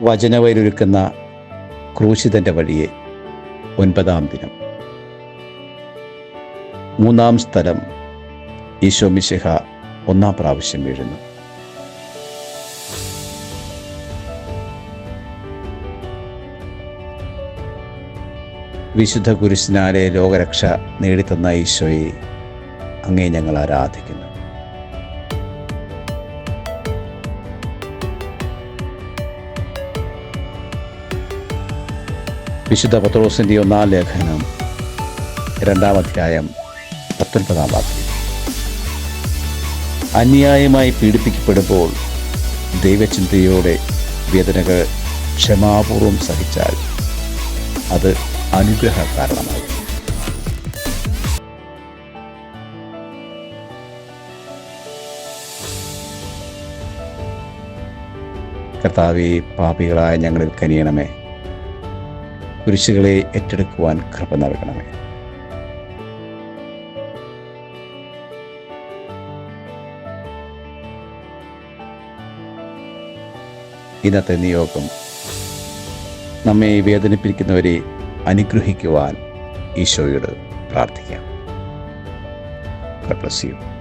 വചനവൈരൊരുക്കുന്ന ക്രൂശിതന്റെ വഴിയെ ഒൻപതാം ദിനം. മൂന്നാം സ്ഥലം ഈശോ മിശിഹ ഒന്നാം പ്രാവശ്യം വീഴുന്നു. വിശുദ്ധ കുരിശിനാലെ ലോകരക്ഷ നേടിത്തന്ന ഈശോയെ അങ്ങേ ഞങ്ങൾ ആരാധിക്കുന്നു. വിശുദ്ധ പത്രോസിന്റെ ഒന്നാം ലേഖനം രണ്ടാം അധ്യായം പത്തൊൻപതാം വാക്യം. അന്യായമായി പീഡിപ്പിക്കപ്പെടുമ്പോൾ ദൈവചിന്തയോടെ വേദനകൾ ക്ഷമാപൂർവം സഹിച്ചാൽ അത് അനുഗ്രഹ കാരണമാകും കർത്താവെ പാപികളായ ഞങ്ങളിൽ കനിയണമേ. കുരിശുകളെ ഏറ്റെടുക്കുവാൻ കൃപ നൽകണമേ ഇന്നത്തെ നിയോഗം നമ്മെ വേദനിപ്പിക്കുന്നവരെ അനുഗ്രഹിക്കുവാൻ ഈശോയോട് പ്രാർത്ഥിക്കാം God bless you.